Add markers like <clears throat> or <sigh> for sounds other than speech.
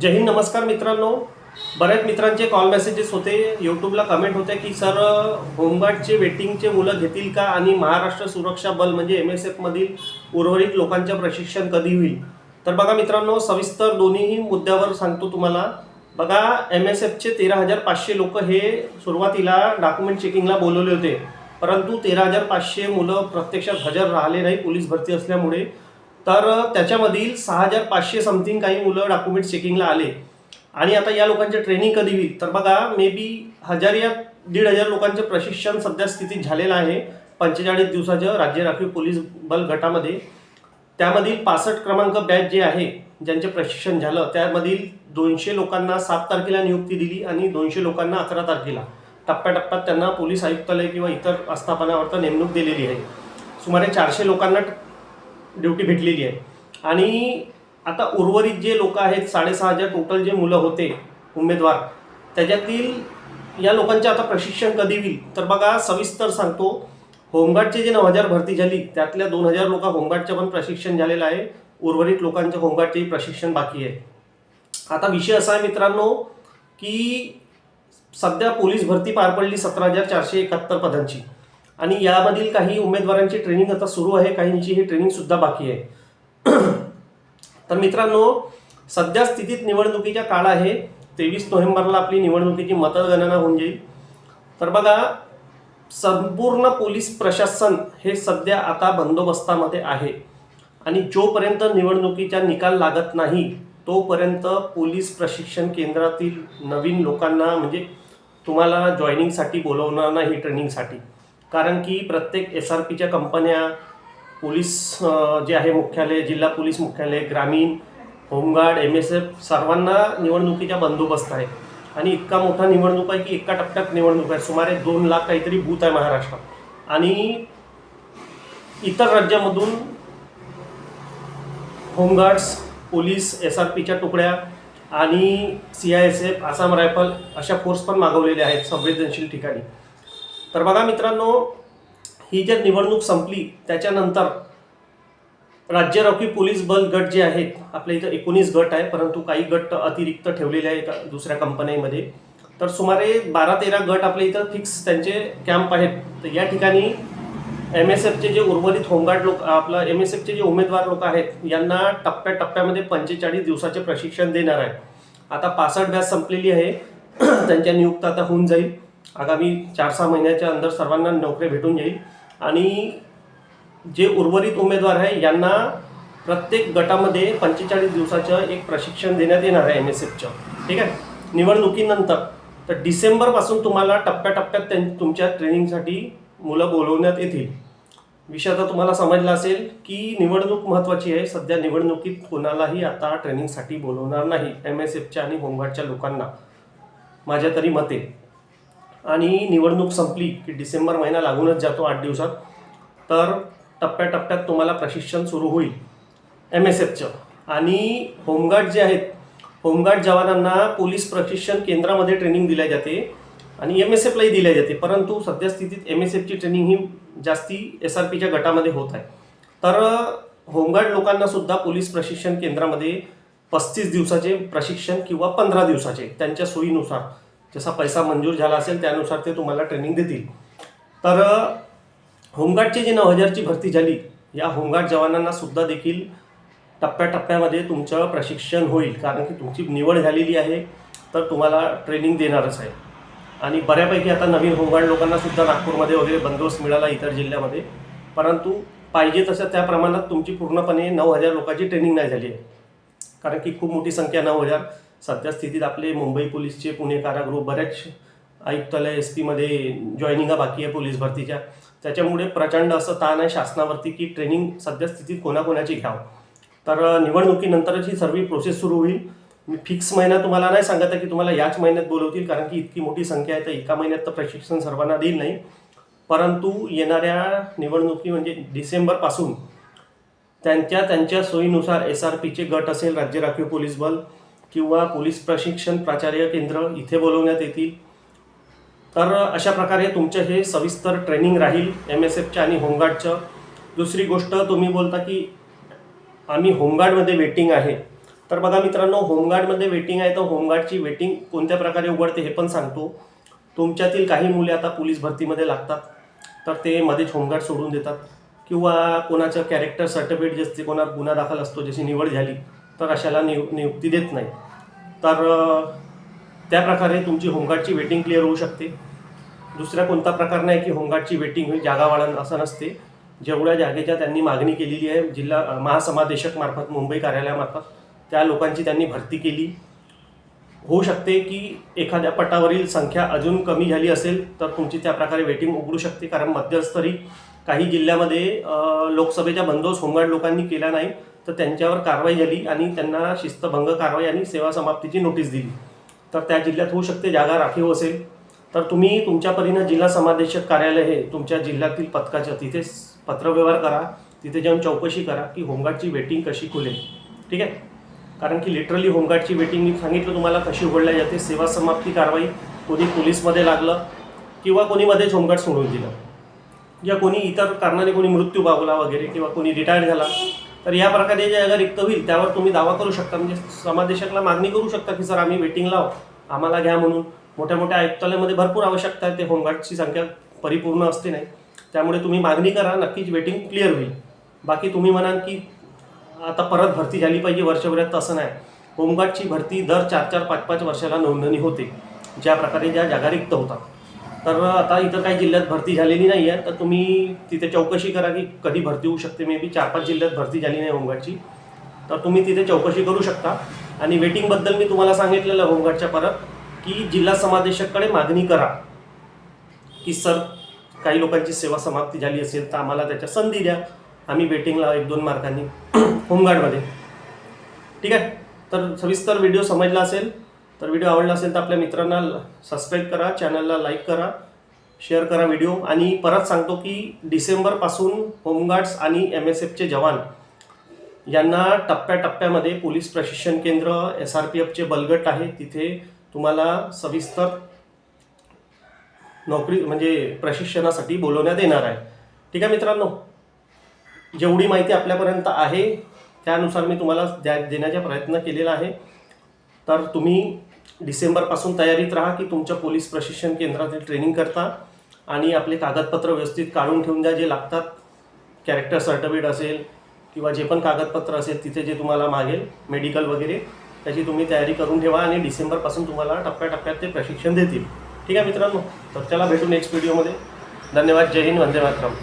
जय हिंद नमस्कार मित्रांनो. बऱ्याच मित्रांचे कॉल मेसेजेस होते यूट्यूबला कमेंट होते की सर होमगार्डचे वेटिंगचे मुलं घेतील का आणि महाराष्ट्र सुरक्षा बल म्हणजे एम एस एफमधील उर्वरित लोकांचं प्रशिक्षण कधी होईल? तर बघा मित्रांनो सविस्तर दोन्हीही मुद्द्यावर सांगतो तुम्हाला. बघा एम एस एफचे तेरा हजार पाचशे लोक हे सुरुवातीला डॉक्युमेंट चेकिंगला बोलवले होते. परंतु तेरा हजार पाचशे मुलं प्रत्यक्षात हजर राहिले नाही पोलीस भरती असल्यामुळे. तर त्याच्यामधील सहा हजार पाचशे समथिंग काही मुलं डॉक्युमेंट चेकिंगला आले. आणि आता या लोकांचे ट्रेनिंग कधी होईल? तर बघा मे बी हजार या दीड हजार लोकांचे प्रशिक्षण सध्या स्थितीत झालेलं आहे. पंचेचाळीस दिवसाचं राज्य राखीव पोलीस बल गटामध्ये. त्यामधील पासष्ट क्रमांक बॅच जे आहे ज्यांचे प्रशिक्षण झालं त्यामधील दोनशे लोकांना सात तारखेला नियुक्ती दिली आणि दोनशे लोकांना अकरा तारखेला. टप्प्याटप्प्यात त्यांना पोलीस आयुक्तालय किंवा इतर आस्थापनावर नेमणूक दिलेली आहे. सुमारे चारशे लोकांना ड्युटी भेटलेली आहे. आणि आता उर्वरित जे लोक आहेत साडेसहा हजार टोटल जे मुलं होते उमेदवार त्याच्यातील या लोकांचे आता प्रशिक्षण कधी होईल? तर बघा सविस्तर सांगतो. होमगार्डचे जे नऊ हजार भरती झाली त्यातल्या दोन हजार लोक होमगार्डचं पण प्रशिक्षण झालेलं आहे. उर्वरित लोकांचं होमगार्डचेही प्रशिक्षण बाकी आहे. आता विषय असा आहे मित्रांनो की सध्या पोलीस भरती पार पडली सतरा हजार चारशे एकाहत्तर पदांची. आणि यामधील काही उमेदवारांची ट्रेनिंग आता सुरू आहे काहींची ही ट्रेनिंगसुद्धा बाकी आहे. <clears throat> तर मित्रांनो सध्या स्थितीत निवडणुकीच्या काळ आहे. तेवीस नोव्हेंबरला आपली निवडणुकीची मतगणना होऊन जाईल. तर बघा संपूर्ण पोलीस प्रशासन हे सध्या आता बंदोबस्तामध्ये आहे. आणि जोपर्यंत निवडणुकीचा निकाल लागत नाही तोपर्यंत पोलीस प्रशिक्षण केंद्रातील नवीन लोकांना म्हणजे तुम्हाला जॉईनिंगसाठी बोलवणार नाही ट्रेनिंगसाठी कारण की प्रत्येक एस आर पीच्या कंपन्या पोलीस जे आहे मुख्यालय जिल्हा पोलीस मुख्यालय ग्रामीण होमगार्ड एम एस एफ सर्वांना निवडणुकीचा बंदोबस्त आहे. आणि इतका मोठा निवडणूक आहे की एका टप्प्यात निवडणूक आहे. सुमारे दोन लाख काहीतरी बूथ आहे महाराष्ट्रात. आणि इतर राज्यामधून home guards police S R पीच्या तुकड्या आणि C I S F Assam rifle अशा फोर्स पण मागवलेले आहेत संवेदनशील ठिकाणी. तर बघा मित्रांनो ही जर निवडणूक संपली त्याच्यानंतर राज्य राखीव पोलीस बल गट जे आहेत आपल्या इथं एकोणीस गट आहे परंतु काही गट अतिरिक्त ठेवलेले आहेत दुसऱ्या कंपन्यांमध्ये तर सुमारे बारा तेरा गट आपल्या इथं फिक्स त्यांचे कॅम्प आहेत. तर या ठिकाणी एम एस एफचे जे उर्वरित होमगार्ड लोक आपलं एम एस एफचे जे उमेदवार लोक आहेत यांना टप्प्याटप्प्यामध्ये पंचेचाळीस दिवसाचे प्रशिक्षण देणार आहे आता पासष्ट बॅच संपलेली आहे. त्यांच्या नियुक्त आता होऊन जाईल. आगामी चार सहा महिन्याच्या अंदर सर्वांना नोकऱ्या भेटून जाईल. आणि जे उर्वरित उमेदवार आहे यांना प्रत्येक गटामध्ये पंचेचाळीस दिवसाचं एक प्रशिक्षण देण्यात येणार आहे एम एस एफचं ठीक आहे? निवडणुकीनंतर. तर डिसेंबरपासून तुम्हाला टप्प्याटप्प्यात त्यां तुमच्या ट्रेनिंगसाठी मुलं बोलवण्यात येतील. विषय आता तुम्हाला समजला असेल की निवडणूक महत्त्वाची आहे. सध्या निवडणुकीत कोणालाही आता ट्रेनिंगसाठी बोलवणार नाही एम एस एफच्या आणि होमगार्डच्या लोकांना. माझ्या तरी मते. आणि निवडणूक संपली की डिसेंबर महिना लागूनच जातो आठ दिवसात तर टप्प्याटप्प्यात तुम्हाला प्रशिक्षण सुरू होईल एम एस एफचं आणि होमगार्ड जे आहेत होमगार्ड जवानांना पोलीस प्रशिक्षण केंद्रामध्ये ट्रेनिंग दिल्या जाते आणि एम एस एफलाही दिल्या जाते परंतु सध्या स्थितीत एम एस एफची ट्रेनिंग ही जास्ती एस आर पीच्या गटामध्ये होत आहे. तर होमगार्ड लोकांना सुद्धा पोलीस प्रशिक्षण केंद्रामध्ये पस्तीस दिवसाचे प्रशिक्षण किंवा पंधरा दिवसाचे त्यांच्या सोयीनुसार जसा पैसा मंजूर झाला असेल त्यानुसार ते तुम्हाला ट्रेनिंग देतील. तर होमगार्डची जी नऊ हजारची भरती झाली या होमगार्ड जवानांना सुद्धा देखील टप्प्याटप्प्यामध्ये तुमचं प्रशिक्षण होईल कारण की तुमची निवड झालेली आहे तर तुम्हाला ट्रेनिंग देणारच आहे. आणि बऱ्यापैकी आता नवीन होमगार्ड लोकांना सुद्धा नागपूरमध्ये वगैरे बंदोबस्त मिळाला इतर जिल्ह्यामध्ये. परंतु पाहिजे तसं त्या प्रमाणात तुमची पूर्णपणे नऊ हजार लोकांची ट्रेनिंग नाही झाली आहे. कारण की खूप मोठी संख्या नऊ हजार सध्या स्थितीत आपले मुंबई पोलीसचे पुणे कारागृह बऱ्याच आयुक्तालय एस पीमध्ये जॉईनिंगा बाकी आहे पोलीस भरतीच्या. त्याच्यामुळे प्रचंड असं ताण आहे शासनावरती की ट्रेनिंग सध्या स्थितीत कोणाकोणाची घ्यावं. तर निवडणुकीनंतरच ही सर्व प्रोसेस सुरू होईल. मी फिक्स महिना तुम्हाला नाही सांगत आहे की तुम्हाला याच महिन्यात बोलवतील कारण की इतकी मोठी संख्या आहे तर एका महिन्यात तर प्रशिक्षण सर्वांना देईल नाही. परंतु येणाऱ्या निवडणुकी म्हणजे डिसेंबरपासून त्यांच्या त्यांच्या सोयीनुसार एस आर पीचे गट असेल राज्य राखीव पोलीस बल किंवा पोलीस प्रशिक्षण प्राचार्य केंद्र इथे बोलवण्यात येतील. तर अशा प्रकारे तुमचं हे सविस्तर ट्रेनिंग राहील एम एस एफच्या आणि होमगार्डचं. दुसरी गोष्ट तुम्ही बोलता की आम्ही होमगार्डमध्ये वेटिंग आहे. तर बघा मित्रांनो होमगार्डमध्ये वेटिंग आहे तर होमगार्डची वेटिंग कोणत्या प्रकारे उघडते हे पण सांगतो. तुमच्यातील काही मुले आता पोलीस भरतीमध्ये लागतात. तर ते मध्येच होमगार्ड सोडून देतात. किंवा कोणाचं कॅरेक्टर सर्टिफिकेट जे असते गुन्हा दाखल असतो जशी निवड झाली तर अशाला नियु नियुक्ती देत नाही. तर त्या प्रकारे तुमची होमगार्डची वेटिंग क्लिअर होऊ शकते. दुसरा कोणता प्रकार नाही की होमगार्डची वेटिंग होईल जागा असं नसते. जेवढ्या जागेच्या त्यांनी मागणी केलेली आहे जिल्हा महासमादेशकमार्फत महासमादेशक मार्फत मुंबई कार्यालयामार्फत त्या लोकांची त्यांनी भरती केली. होऊ शकते की एखाद्या पटावरील संख्या अजून कमी झाली असेल तर तुमची त्या प्रकारे वेटिंग उघडू शकते. कारण मध्यस्थरी काही जिल्ह्यामध्ये लोकसभेचा लोकसभेच्या बंदोबस्त होमगार्ड लोकांनी केला नाही. तर त्यांच्यावर कारवाई झाली आणि त्यांना शिस्तभंग कारवाई आणि सेवा समाप्तीची नोटीस दिली. तर त्या जिल्ह्यात होऊ शकते जागा राखीव असेल. तर तुम्ही तुमच्या परीनं जिल्हा समादेशक कार्यालय हे तुमच्या जिल्ह्यातील पथकाच्या तिथे पत्रव्यवहार करा. तिथे जाऊन चौकशी करा की होमगार्डची वेटिंग कशी खुलेल. ठीक आहे? कारण की लिटरली होमगार्डची वेटिंग मी सांगितलं तुम्हाला कशी उघडल्या जाते सेवा समाप्ती कारवाई कोणी पोलीसमध्ये लागलं किंवा कोणीमध्येच होमगार्ड सोडून दिलं. या कोणी इतर कारणाने कोणी मृत्यू पावला वगैरे किंवा कोणी रिटायर झाला तर या प्रकारे जे अगर रिक्त होईल त्यावर तुम्ही दावा करू शकता. म्हणजे समादेशकला मागणी करू शकता की सर आम्ही वेटिंग लाव आम्हाला घ्या म्हणून. मोठ्या मोठ्या आयुक्तालयामध्ये भरपूर आवश्यकता आहे. ते होमगार्डची संख्या परिपूर्ण असते नाही. त्यामुळे तुम्ही मागणी करा. नक्कीच वेटिंग क्लिअर होईल. बाकी तुम्ही म्हणाल की आता परत भरती झाली पाहिजे वर्षभरात. तसं नाही. होमगार्डची भरती दर चार चार पाच पाच वर्षाला नोंदणी होते. ज्या प्रकारे ज्या जागा रिक्त होतात. तर आता इतर काही जिल्ह्यात भरती झालेली नाही आहे तर तुम्ही तिथे चौकशी करा की कधी भरती होऊ शकते. मे बी चार पाच जिल्ह्यात भरती झाली नाही होमगार्डची. तर तुम्ही तिथे चौकशी करू शकता. आणि वेटिंगबद्दल मी तुम्हाला सांगितलेलं होमगार्डच्या परत की जिल्हा समादेशककडे मागणी करा. की सर काही लोकांची सेवा समाप्ती झाली असेल तर आम्हाला त्याच्या संधी द्या. आम्ही वेटिंगला एक दोन मार्कांनी <clears throat> होमगार्डमध्ये. ठीक आहे? तर सविस्तर व्हिडिओ समजला असेल. तर व्हिडिओ आवडला असेल तर आपल्या मित्रांना सबस्क्राईब करा चॅनलला लाईक करा शेअर करा व्हिडिओ आणि परत सांगतो की डिसेंबरपासून होमगार्ड्स आणि एम एस एफचे जवान यांना टप्प्याटप्प्यामध्ये पोलीस प्रशिक्षण केंद्र एस आर पी एफचे बलगट आहे. तिथे तुम्हाला सविस्तर नोकरी म्हणजे प्रशिक्षणासाठी बोलवण्यात येणार आहे. ठीक आहे मित्रांनो? जेवढी माहिती आपल्यापर्यंत आहे त्यानुसार मी तुम्हाला द्या देण्याचा प्रयत्न केलेला आहे. तर तुम्ही डिसेंबरपासून तयारीत राहा की तुमच्या पोलीस प्रशिक्षण केंद्रातील ट्रेनिंग करता आणि आपले कागदपत्र व्यवस्थित काढून ठेवून द्या जे लागतात. कॅरेक्टर सर्टिफिकेट असेल किंवा जे पण कागदपत्र असेल तिथे जे तुम्हाला मागेल मेडिकल वगैरे त्याची तुम्ही तयारी करून ठेवा आणि डिसेंबरपासून तुम्हाला टप्प्याटप्प्यात ते प्रशिक्षण देतील. ठीक आहे मित्रांनो? तर त्याला भेटू नेक्स्ट व्हिडिओमध्ये धन्यवाद. जय हिंद. वंदे मातरम.